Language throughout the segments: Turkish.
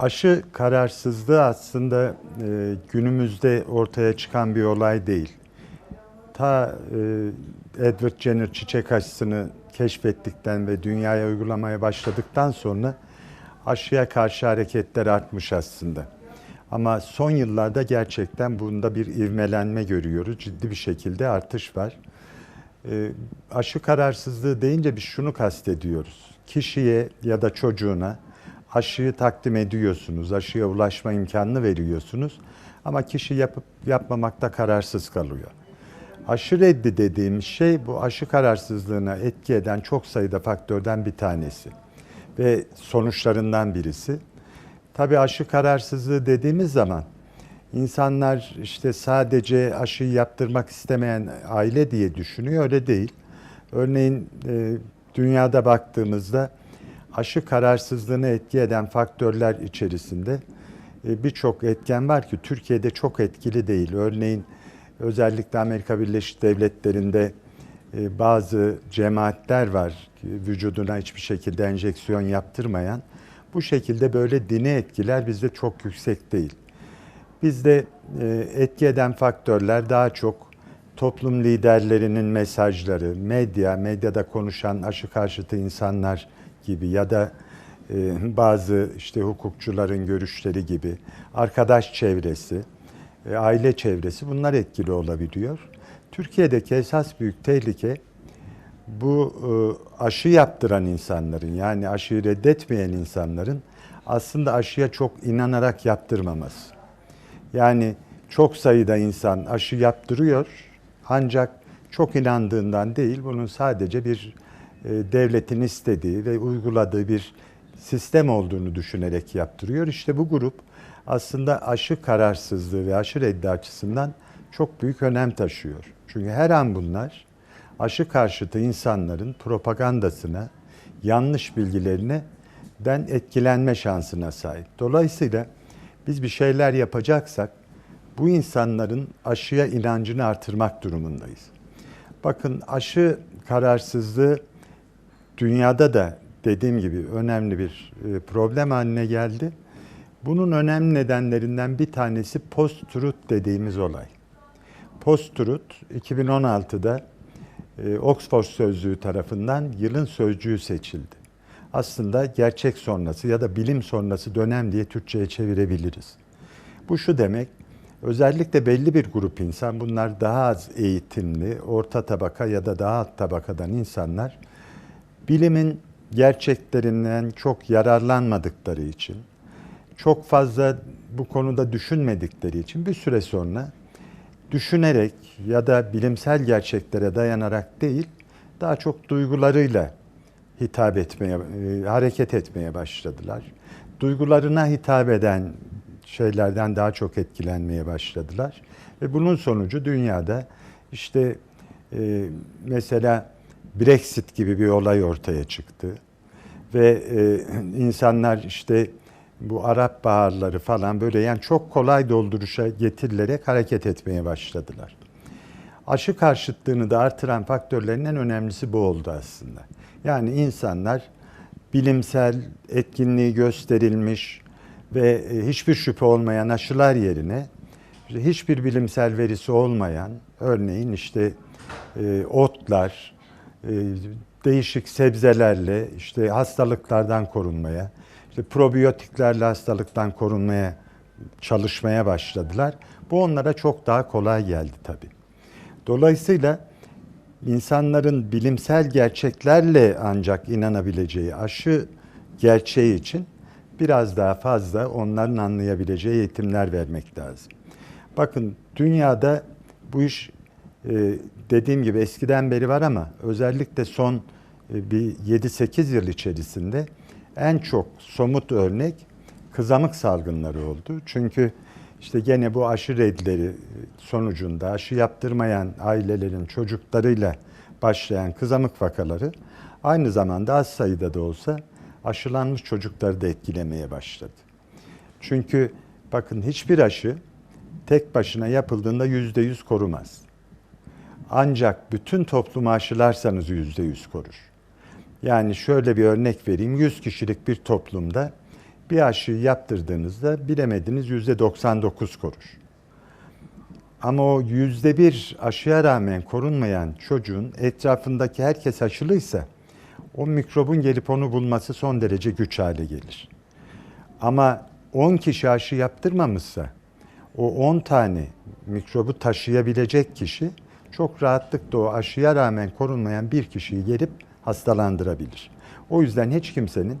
Aşı kararsızlığı aslında e, günümüzde ortaya çıkan bir olay değil. Ta e, Edward Jenner çiçek aşısını keşfettikten ve dünyaya uygulamaya başladıktan sonra aşıya karşı hareketler artmış aslında. Ama son yıllarda gerçekten bunda bir ivmelenme görüyoruz. Ciddi bir şekilde artış var. E, aşı kararsızlığı deyince biz şunu kastediyoruz. Kişiye ya da çocuğuna aşıyı takdim ediyorsunuz, aşıya ulaşma imkanını veriyorsunuz ama kişi yapıp yapmamakta kararsız kalıyor. Aşı reddi dediğimiz şey bu aşı kararsızlığına etki eden çok sayıda faktörden bir tanesi ve sonuçlarından birisi. Tabii aşı kararsızlığı dediğimiz zaman insanlar işte sadece aşıyı yaptırmak istemeyen aile diye düşünüyor. Öyle değil. Örneğin e, dünyada baktığımızda aşı kararsızlığını etki eden faktörler içerisinde e, birçok etken var ki Türkiye'de çok etkili değil. Örneğin özellikle Amerika Birleşik Devletleri'nde e, bazı cemaatler var vücuduna hiçbir şekilde enjeksiyon yaptırmayan. Bu şekilde böyle dini etkiler bizde çok yüksek değil. Bizde e, etki eden faktörler daha çok toplum liderlerinin mesajları, medya, medyada konuşan aşı karşıtı insanlar gibi ya da e, bazı işte hukukçuların görüşleri gibi, arkadaş çevresi, e, aile çevresi bunlar etkili olabiliyor. Türkiye'deki esas büyük tehlike bu e, aşı yaptıran insanların yani aşıyı reddetmeyen insanların aslında aşıya çok inanarak yaptırmaması. Yani çok sayıda insan aşı yaptırıyor ancak çok inandığından değil bunun sadece bir devletin istediği ve uyguladığı bir sistem olduğunu düşünerek yaptırıyor. İşte bu grup aslında aşı kararsızlığı ve aşı reddi açısından çok büyük önem taşıyor. Çünkü her an bunlar aşı karşıtı insanların propagandasına, yanlış bilgilerine den etkilenme şansına sahip. Dolayısıyla biz bir şeyler yapacaksak bu insanların aşıya inancını artırmak durumundayız. Bakın aşı kararsızlığı dünyada da dediğim gibi önemli bir e, problem haline geldi. Bunun önemli nedenlerinden bir tanesi post-truth dediğimiz olay. Post-truth 2016'da e, Oxford Sözlüğü tarafından yılın sözcüğü seçildi. Aslında gerçek sonrası ya da bilim sonrası dönem diye Türkçe'ye çevirebiliriz. Bu şu demek, özellikle belli bir grup insan, bunlar daha az eğitimli, orta tabaka ya da daha alt tabakadan insanlar, bilimin gerçeklerinden çok yararlanmadıkları için, çok fazla bu konuda düşünmedikleri için bir süre sonra düşünerek ya da bilimsel gerçeklere dayanarak değil, daha çok duygularıyla hitap etmeye, e, hareket etmeye başladılar. Duygularına hitap eden şeylerden daha çok etkilenmeye başladılar. Ve bunun sonucu dünyada işte e, mesela Brexit gibi bir olay ortaya çıktı. Ve e, insanlar işte bu Arap baharları falan böyle yani çok kolay dolduruşa getirilerek hareket etmeye başladılar. Aşı karşıtlığını da artıran faktörlerin en önemlisi bu oldu aslında. Yani insanlar bilimsel etkinliği gösterilmiş ve e, hiçbir şüphe olmayan aşılar yerine hiçbir bilimsel verisi olmayan örneğin işte e, otlar, değişik sebzelerle işte hastalıklardan korunmaya, işte probiyotiklerle hastalıktan korunmaya çalışmaya başladılar. Bu onlara çok daha kolay geldi tabii. Dolayısıyla insanların bilimsel gerçeklerle ancak inanabileceği aşı gerçeği için biraz daha fazla onların anlayabileceği eğitimler vermek lazım. Bakın dünyada bu iş e, dediğim gibi eskiden beri var ama özellikle son e, bir 7-8 yıl içerisinde en çok somut örnek kızamık salgınları oldu. Çünkü işte gene bu aşı redleri sonucunda aşı yaptırmayan ailelerin çocuklarıyla başlayan kızamık vakaları aynı zamanda az sayıda da olsa aşılanmış çocukları da etkilemeye başladı. Çünkü bakın hiçbir aşı tek başına yapıldığında yüzde yüz korumaz. Ancak bütün toplumu aşılarsanız yüzde yüz korur. Yani şöyle bir örnek vereyim. 100 kişilik bir toplumda Bir aşıyı yaptırdığınızda bilemediniz %99 korur. Ama o yüzde bir aşıya rağmen korunmayan çocuğun etrafındaki herkes aşılıysa o mikrobun gelip onu bulması son derece güç hale gelir. Ama 10 kişi aşı yaptırmamışsa o 10 tane mikrobu taşıyabilecek kişi çok rahatlıkla o aşıya rağmen korunmayan bir kişiyi gelip hastalandırabilir. O yüzden hiç kimsenin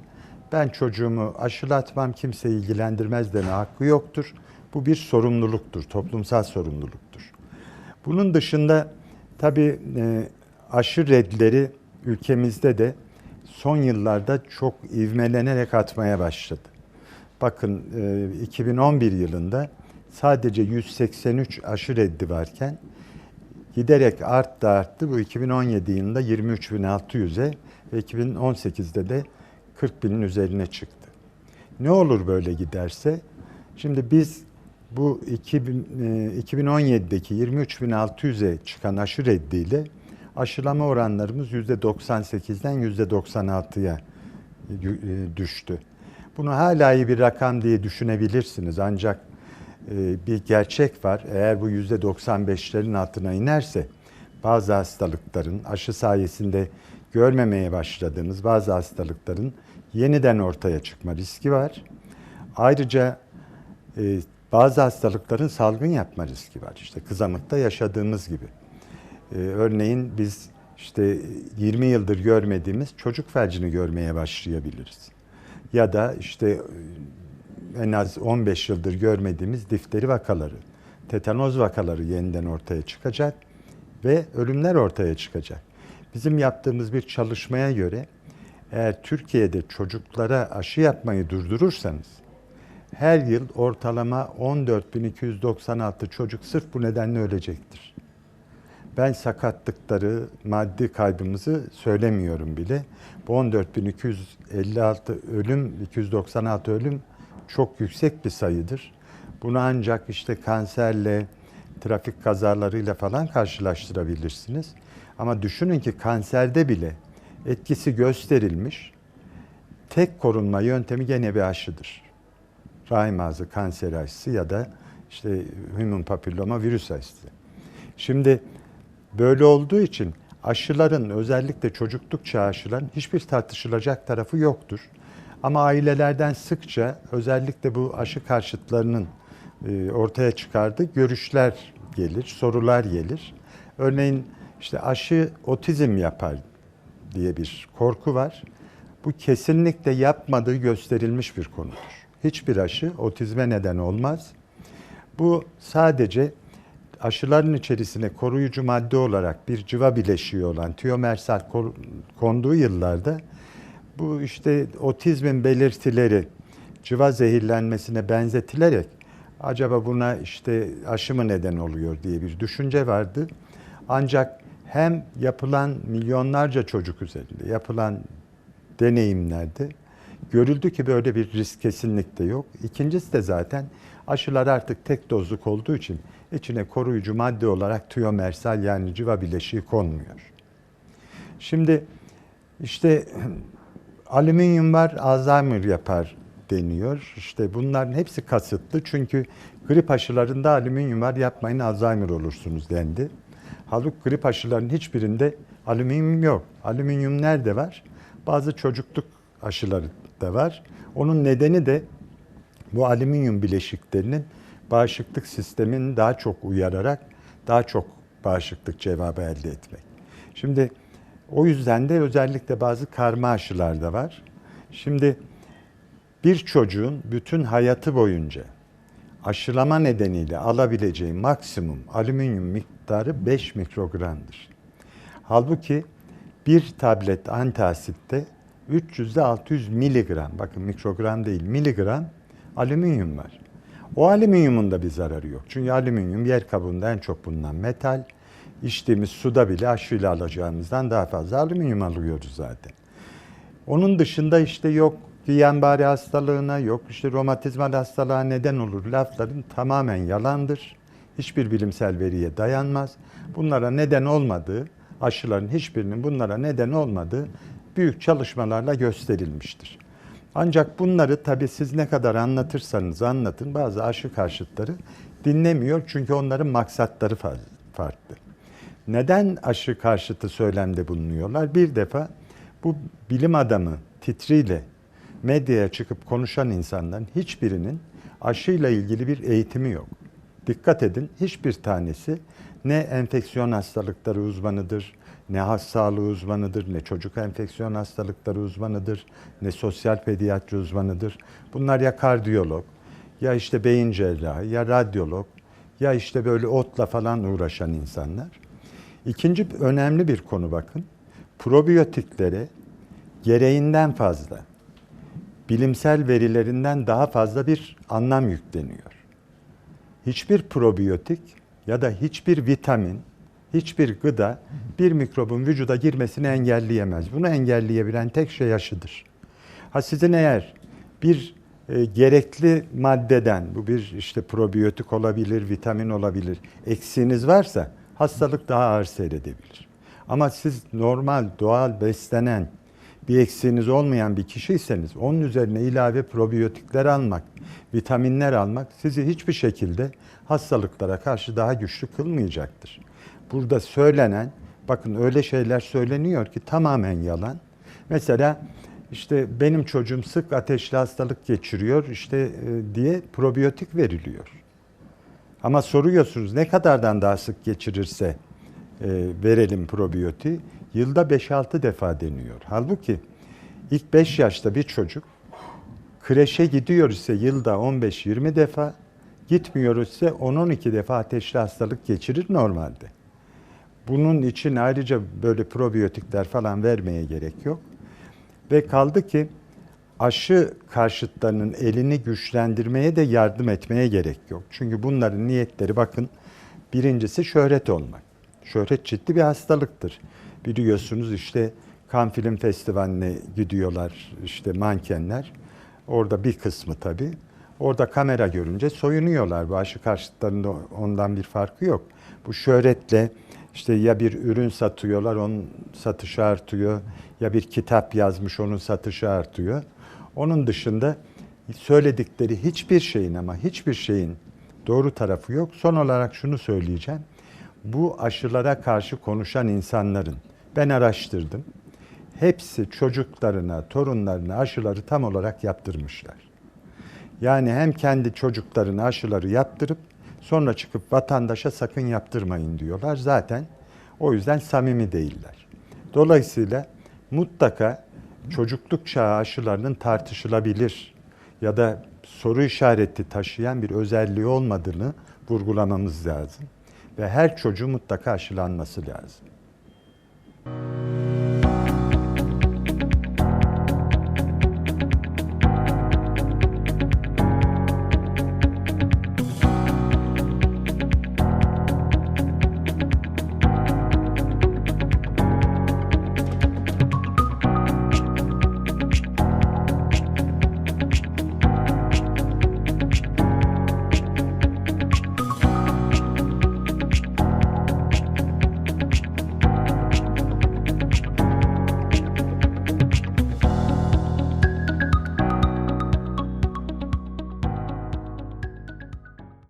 ben çocuğumu aşılatmam kimseyi ilgilendirmez deme hakkı yoktur. Bu bir sorumluluktur, toplumsal sorumluluktur. Bunun dışında tabii e, aşı redleri ülkemizde de son yıllarda çok ivmelenerek atmaya başladı. Bakın e, 2011 yılında sadece 183 aşı reddi varken giderek arttı arttı. Bu 2017 yılında 23.600'e ve 2018'de de 40 binin üzerine çıktı. Ne olur böyle giderse? Şimdi biz bu 2000, e, 2017'deki 23.600'e çıkan aşı reddiyle aşılama oranlarımız %98'den %96'ya e, düştü. Bunu hala iyi bir rakam diye düşünebilirsiniz ancak bir gerçek var. Eğer bu %95'lerin altına inerse bazı hastalıkların aşı sayesinde görmemeye başladığımız bazı hastalıkların yeniden ortaya çıkma riski var. Ayrıca e, bazı hastalıkların salgın yapma riski var. İşte kızamıkta yaşadığımız gibi. E, örneğin biz işte 20 yıldır görmediğimiz çocuk felcini görmeye başlayabiliriz. Ya da işte en az 15 yıldır görmediğimiz difteri vakaları, tetanoz vakaları yeniden ortaya çıkacak ve ölümler ortaya çıkacak. Bizim yaptığımız bir çalışmaya göre eğer Türkiye'de çocuklara aşı yapmayı durdurursanız her yıl ortalama 14.296 çocuk sırf bu nedenle ölecektir. Ben sakatlıkları, maddi kaybımızı söylemiyorum bile. Bu 14.256 ölüm, 296 ölüm çok yüksek bir sayıdır. Bunu ancak işte kanserle, trafik kazalarıyla falan karşılaştırabilirsiniz. Ama düşünün ki kanserde bile etkisi gösterilmiş tek korunma yöntemi gene bir aşıdır. Rahim ağzı kanser aşısı ya da işte human papilloma virüs aşısı. Şimdi böyle olduğu için aşıların özellikle çocukluk çağı aşıların hiçbir tartışılacak tarafı yoktur. Ama ailelerden sıkça özellikle bu aşı karşıtlarının e, ortaya çıkardığı görüşler gelir, sorular gelir. Örneğin işte aşı otizm yapar diye bir korku var. Bu kesinlikle yapmadığı gösterilmiş bir konudur. Hiçbir aşı otizme neden olmaz. Bu sadece aşıların içerisine koruyucu madde olarak bir cıva bileşiği olan tiyomersal konduğu yıllarda bu işte otizmin belirtileri cıva zehirlenmesine benzetilerek acaba buna işte aşı mı neden oluyor diye bir düşünce vardı. Ancak hem yapılan milyonlarca çocuk üzerinde yapılan deneyimlerde görüldü ki böyle bir risk kesinlikle yok. İkincisi de zaten aşılar artık tek dozluk olduğu için içine koruyucu madde olarak tiyomersal yani civa bileşiği konmuyor. Şimdi işte alüminyum var Alzheimer yapar deniyor. İşte bunların hepsi kasıtlı çünkü grip aşılarında alüminyum var yapmayın Alzheimer olursunuz dendi. Halbuki grip aşılarının hiçbirinde alüminyum yok. Alüminyum nerede var? Bazı çocukluk aşıları da var. Onun nedeni de bu alüminyum bileşiklerinin bağışıklık sistemini daha çok uyararak daha çok bağışıklık cevabı elde etmek. Şimdi o yüzden de özellikle bazı karma aşılar da var. Şimdi bir çocuğun bütün hayatı boyunca aşılama nedeniyle alabileceği maksimum alüminyum miktarı 5 mikrogramdır. Halbuki bir tablet antasitte 300 ile 600 miligram, bakın mikrogram değil miligram alüminyum var. O alüminyumun da bir zararı yok. Çünkü alüminyum yer kabuğunda en çok bulunan metal. İçtiğimiz suda bile aşıyla alacağımızdan daha fazla alüminyum alıyoruz zaten. Onun dışında işte yok Guillain-Barré hastalığına, yok işte romatizmal hastalığa neden olur lafların tamamen yalandır. Hiçbir bilimsel veriye dayanmaz. Bunlara neden olmadığı, aşıların hiçbirinin bunlara neden olmadığı büyük çalışmalarla gösterilmiştir. Ancak bunları tabii siz ne kadar anlatırsanız anlatın bazı aşı karşıtları dinlemiyor çünkü onların maksatları fa- farklı. Neden aşı karşıtı söylemde bulunuyorlar? Bir defa bu bilim adamı titriyle medyaya çıkıp konuşan insanların hiçbirinin aşıyla ilgili bir eğitimi yok. Dikkat edin hiçbir tanesi ne enfeksiyon hastalıkları uzmanıdır, ne has sağlığı uzmanıdır, ne çocuk enfeksiyon hastalıkları uzmanıdır, ne sosyal pediatri uzmanıdır. Bunlar ya kardiyolog, ya işte beyin cerrahı, ya radyolog, ya işte böyle otla falan uğraşan insanlar. İkinci önemli bir konu bakın. Probiyotiklere gereğinden fazla, bilimsel verilerinden daha fazla bir anlam yükleniyor. Hiçbir probiyotik ya da hiçbir vitamin, hiçbir gıda bir mikrobun vücuda girmesini engelleyemez. Bunu engelleyebilen tek şey aşıdır. Ha sizin eğer bir e, gerekli maddeden, bu bir işte probiyotik olabilir, vitamin olabilir, eksiğiniz varsa hastalık daha ağır seyredebilir. Ama siz normal, doğal beslenen, bir eksiğiniz olmayan bir kişiyseniz onun üzerine ilave probiyotikler almak, vitaminler almak sizi hiçbir şekilde hastalıklara karşı daha güçlü kılmayacaktır. Burada söylenen, bakın öyle şeyler söyleniyor ki tamamen yalan. Mesela işte benim çocuğum sık ateşli hastalık geçiriyor işte e, diye probiyotik veriliyor. Ama soruyorsunuz ne kadardan daha sık geçirirse e, verelim probiyotiği. Yılda 5-6 defa deniyor. Halbuki ilk 5 yaşta bir çocuk kreşe gidiyor ise yılda 15-20 defa, gitmiyor ise 10-12 defa ateşli hastalık geçirir normalde. Bunun için ayrıca böyle probiyotikler falan vermeye gerek yok. Ve kaldı ki aşı karşıtlarının elini güçlendirmeye de yardım etmeye gerek yok. Çünkü bunların niyetleri bakın birincisi şöhret olmak. Şöhret ciddi bir hastalıktır. Biliyorsunuz işte Cannes Film Festivali'ne gidiyorlar işte mankenler. Orada bir kısmı tabii. Orada kamera görünce soyunuyorlar. Bu aşı karşıtlarında ondan bir farkı yok. Bu şöhretle işte ya bir ürün satıyorlar, onun satışı artıyor. Ya bir kitap yazmış, onun satışı artıyor. Onun dışında söyledikleri hiçbir şeyin ama hiçbir şeyin doğru tarafı yok. Son olarak şunu söyleyeceğim. Bu aşılara karşı konuşan insanların, ben araştırdım. Hepsi çocuklarına, torunlarına aşıları tam olarak yaptırmışlar. Yani hem kendi çocuklarına aşıları yaptırıp sonra çıkıp vatandaşa sakın yaptırmayın diyorlar. Zaten o yüzden samimi değiller. Dolayısıyla mutlaka çocukluk çağı aşılarının tartışılabilir ya da soru işareti taşıyan bir özelliği olmadığını vurgulamamız lazım. Ve her çocuğun mutlaka aşılanması lazım.